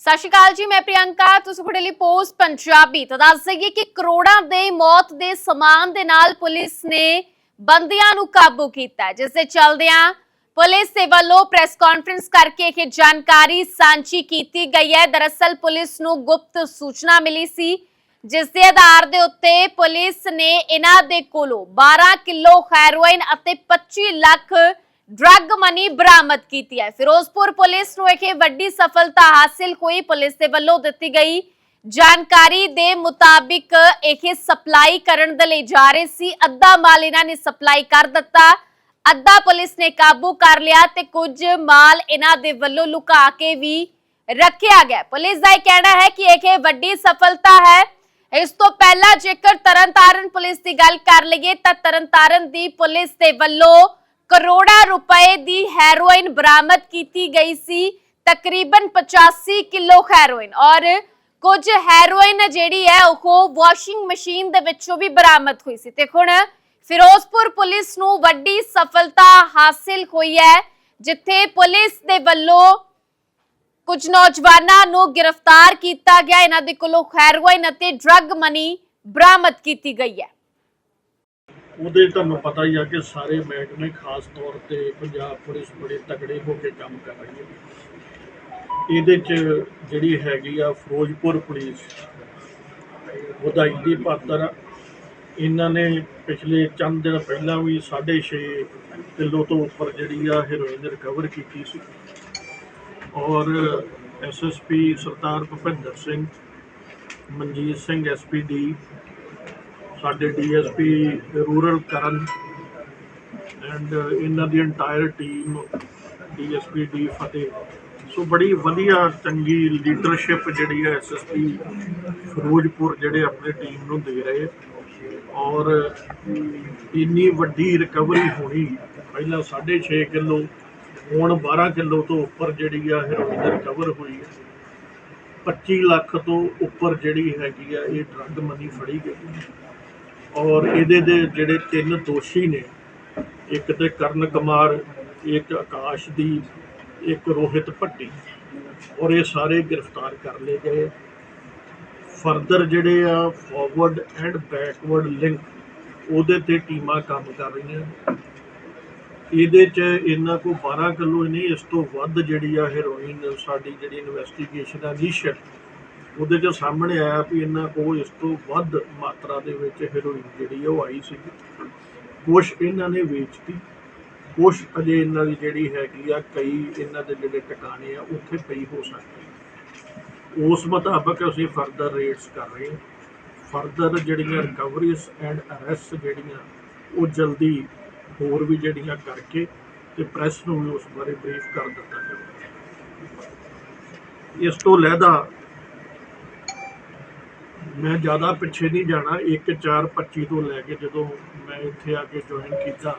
ਸਤਿ ਸ਼੍ਰੀ ਅਕਾਲ ਜੀ ਮੈਂ ਪ੍ਰਿਯੰਕਾ। ਤੁਸੀਂ ਤੁਹਾਡੇ ਲਈ ਪੋਸਟ ਪੰਜਾਬੀ ਤਾਂ ਦੱਸ ਦਈਏ ਕਿ ਕਰੋੜਾਂ ਦੇ ਮੌਤ ਦੇ ਸਮਾਨ ਦੇ ਨਾਲ ਪੁਲਿਸ ਨੇ ਬੰਦੀਆਂ ਨੂੰ ਕਾਬੂ ਕੀਤਾ। ਹੈ, ਜਿਸ ਦੇ ਚੱਲਦਿਆਂ ਪੁਲਿਸ ਦੇ ਵੱਲੋਂ ਪ੍ਰੈਸ ਕਾਨਫਰੰਸ ਕਰਕੇ ਇਹ ਜਾਣਕਾਰੀ ਸਾਂਝੀ ਕੀਤੀ ਗਈ ਹੈ। ਦਰਅਸਲ ਪੁਲਿਸ ਨੂੰ ਗੁਪਤ ਸੂਚਨਾ ਮਿਲੀ ਸੀ ਜਿਸ ਦੇ ਆਧਾਰ ਦੇ ਉੱਤੇ ਪੁਲਿਸ ਨੇ ਇਹਨਾਂ ਦੇ ਕੋਲੋਂ 12 ਕਿਲੋ ਹੈਰੋਇਨ ਅਤੇ 25 ਲੱਖ ਡਰੱਗ ਮਨੀ ਬਰਾਮਦ ਕੀਤੀ ਹੈ। ਫਿਰੋਜ਼ਪੁਰ ਪੁਲਿਸ ਨੂੰ ਇਹ ਵੱਡੀ ਸਫਲਤਾ ਹਾਸਿਲ ਹੋਈ। ਪੁਲਿਸ ਦੇ ਵੱਲੋਂ ਦਿੱਤੀ ਗਈ ਜਾਣਕਾਰੀ ਦੇ ਮੁਤਾਬਿਕ ਇਹ ਸਪਲਾਈ ਕਰਨ ਦੇ ਲਈ ਜਾ ਰਹੇ ਸੀ। ਅੱਧਾ ਮਾਲ ਇਹਨਾਂ ਨੇ ਸਪਲਾਈ ਕਰ ਦਿੱਤਾ। ਅੱਧਾ ਪੁਲਿਸ ਨੇ ਕਾਬੂ ਕਰ ਲਿਆ ਤੇ ਕੁਝ ਮਾਲ ਇਹਨਾਂ ਦੇ ਵੱਲੋਂ ਲੁਕਾ ਕੇ ਵੀ ਰੱਖਿਆ ਗਿਆ। ਪੁਲਿਸ ਦਾ ਇਹ ਕਹਿਣਾ ਹੈ ਕਿ ਇਹ ਵੱਡੀ ਸਫਲਤਾ ਹੈ। ਇਸ ਤੋਂ ਪਹਿਲਾਂ ਜੇਕਰ ਤਰਨਤਾਰਨ ਪੁਲਿਸ ਦੀ ਗੱਲ ਕਰ ਲਈਏ ਤਾਂ ਤਰਨਤਾਰਨ ਦੀ ਪੁਲਿਸ ਦੇ ਵੱਲੋਂ ਕਰੋੜਾਂ ਰੁਪਏ ਦੀ ਹੈਰੋਇਨ ਬਰਾਮਦ ਕੀਤੀ ਗਈ ਸੀ। ਤਕਰੀਬਨ 85 ਕਿਲੋ ਹੈਰੋਇਨ ਔਰ ਕੁਝ ਹੈਰੋਇਨ ਜਿਹੜੀ ਹੈ, ਉਹ ਵਾਸ਼ਿੰਗ ਮਸ਼ੀਨ ਦੇ ਵਿੱਚੋਂ ਵੀ ਬਰਾਮਦ ਹੋਈ ਸੀ। ਤੇ ਹੁਣ ਫਿਰੋਜ਼ਪੁਰ ਪੁਲਿਸ ਨੂੰ ਵੱਡੀ ਸਫਲਤਾ ਹਾਸਿਲ ਹੋਈ ਹੈ, ਜਿੱਥੇ ਪੁਲਿਸ ਦੇ ਵੱਲੋਂ ਕੁਝ ਨੌਜਵਾਨਾਂ ਨੂੰ ਗ੍ਰਿਫਤਾਰ ਕੀਤਾ ਗਿਆ। ਇਹਨਾਂ ਦੇ ਕੋਲੋਂ ਹੈਰੋਇਨ ਅਤੇ ਡਰੱਗ ਮਨੀ ਬਰਾਮਦ ਕੀਤੀ ਗਈ ਹੈ। ਉਹਦੇ ਤੁਹਾਨੂੰ ਪਤਾ ਹੀ ਆ ਕਿ ਸਾਰੇ ਮਹਿਕਮੇ ਖਾਸ ਤੌਰ ਤੇ ਪੰਜਾਬ ਪੁਲਿਸ ਬੜੇ ਤਕੜੇ ਹੋ ਕੇ ਕੰਮ ਕਰ ਰਹੀ ਹੈ। ਇਹਦੇ ਚ ਜਿਹੜੀ ਹੈਗੀ ਆ ਫਿਰੋਜ਼ਪੁਰ ਪੁਲਿਸ, ਵਧਾਈ ਦੀ ਪਾਤਰ ਇਹਨਾਂ ਨੇ ਪਿਛਲੇ ਚੰਦ ਦਿਨ ਪਹਿਲਾਂ ਵੀ 6.5 ਕਿਲੋ ਤੋਂ ਉੱਪਰ ਜਿਹੜੀ ਆ ਹੈਰੋਇਨ ਰਿਕਵਰ ਕੀਤੀ ਸੀ। ਔਰ ਐਸਐਸਪੀ ਸਰਦਾਰ ਭੁਪਿੰਦਰ ਸਿੰਘ, ਮਨਜੀਤ ਸਿੰਘ ਐਸਪੀਡੀ ਸਾਡੇ ਡੀਐਸਪੀ ਰੂਰਲ ਕਰਨ ਐਂਡ ਇਹਨਾਂ ਦੀ entire team DSP, D Fateh. So ਬੜੀ ਵਧੀਆ, ਚੰਗੀ ਲੀਡਰਸ਼ਿਪ ਜਿਹੜੀ ਹੈ ਐਸਐਸਪੀ ਫਿਰੋਜ਼ਪੁਰ ਜਿਹੜੇ ਆਪਣੀ ਟੀਮ ਨੂੰ ਦੇ ਰਹੇ। ਔਰ ਇੰਨੀ ਵੱਡੀ ਰਿਕਵਰੀ ਹੋਣੀ, ਪਹਿਲਾਂ 6.5 ਕਿਲੋ, ਹੁਣ 12 ਕਿਲੋ ਤੋਂ ਉੱਪਰ ਜਿਹੜੀ ਆ ਹੈਰੋਇਨ ਰਿਕਵਰ ਹੋਈ ਹੈ। 25 ਲੱਖ ਤੋਂ ਉੱਪਰ ਜਿਹੜੀ ਹੈਗੀ ਆ, ਇਹ ਡਰੱਗ ਮਨੀ ਫੜੀ ਗਈ। ਔਰ ਇਹਦੇ ਦੇ ਜਿਹੜੇ ਤਿੰਨ ਦੋਸ਼ੀ ਨੇ, ਇੱਕ ਤੇ ਕਰਨ ਕੁਮਾਰ, ਇੱਕ ਆਕਾਸ਼ਦੀਪ ਇੱਕ ਰੋਹਿਤ ਭੱਟੀ ਔਰ ਇਹ ਸਾਰੇ ਗ੍ਰਿਫਤਾਰ ਕਰ ਲਏ ਗਏ। ਫਰਦਰ ਜਿਹੜੇ ਆ ਫਾਰਵਰਡ ਐਂਡ ਬੈਕਵਰਡ ਲਿੰਕ ਉਹਦੇ ਤੇ ਟੀਮਾਂ ਕੰਮ ਕਰ ਰਹੀਆਂ। ਇਹਦੇ ਚ ਇਹਨਾਂ ਕੋ 12 ਕਿਲੋ ਨਹੀਂ, ਇਸ ਤੋਂ ਵੱਧ ਜਿਹੜੀ ਆ ਹੈਰੋਇਨ ਸਾਡੀ ਜਿਹੜੀ ਇਨਵੈਸਟੀਗੇਸ਼ਨ ਆ ਇਨੀਸ਼ੀਅਲ ਉਹਦੇ ਚ ਸਾਹਮਣੇ ਆਇਆ ਵੀ ਇਹਨਾਂ ਕੋਲ ਇਸ ਤੋਂ ਵੱਧ ਮਾਤਰਾ ਦੇ ਵਿੱਚ ਹੈਰੋਇਨ ਜਿਹੜੀ ਆ ਉਹ ਆਈ ਸੀ। ਕੁਛ ਇਹਨਾਂ ਨੇ ਵੇਚਤੀ। ਕੁਛ ਅਜੇ ਇਹਨਾਂ ਦੀ ਜਿਹੜੀ ਹੈਗੀ ਆ, ਕਈ ਇਹਨਾਂ ਦੇ ਜਿਹੜੇ ਟਿਕਾਣੇ ਆ, ਉੱਥੇ ਪਈ ਹੋ ਸਕਦੀ ਉਸ ਮੁਤਾਬਕ ਅਸੀਂ ਫਰਦਰ ਰੇਟਸ ਕਰ ਰਹੇ ਹਾਂ। ਫਰਦਰ ਜਿਹੜੀਆਂ ਰਿਕਵਰੀਜ਼ ਐਂਡ ਅਰੈਸਟ ਜਿਹੜੀਆਂ, ਉਹ ਜਲਦੀ ਹੋਰ ਵੀ ਜਿਹੜੀਆਂ ਕਰਕੇ ਤੇ ਪ੍ਰੈਸ ਨੂੰ ਵੀ ਉਸ ਬਾਰੇ ਬਰੀਫ ਕਰ ਦਿੱਤਾ ਜਾਵੇ। ਇਸ ਤੋਂ ਲਹਿਦਾ ਮੈਂ ਜ਼ਿਆਦਾ ਪਿੱਛੇ ਨਹੀਂ ਜਾਣਾ 1 4 25 ਤੋਂ ਲੈ ਕੇ ਜਦੋਂ ਮੈਂ ਇੱਥੇ ਆ ਕੇ ਜੁਆਇਨ ਕੀਤਾ।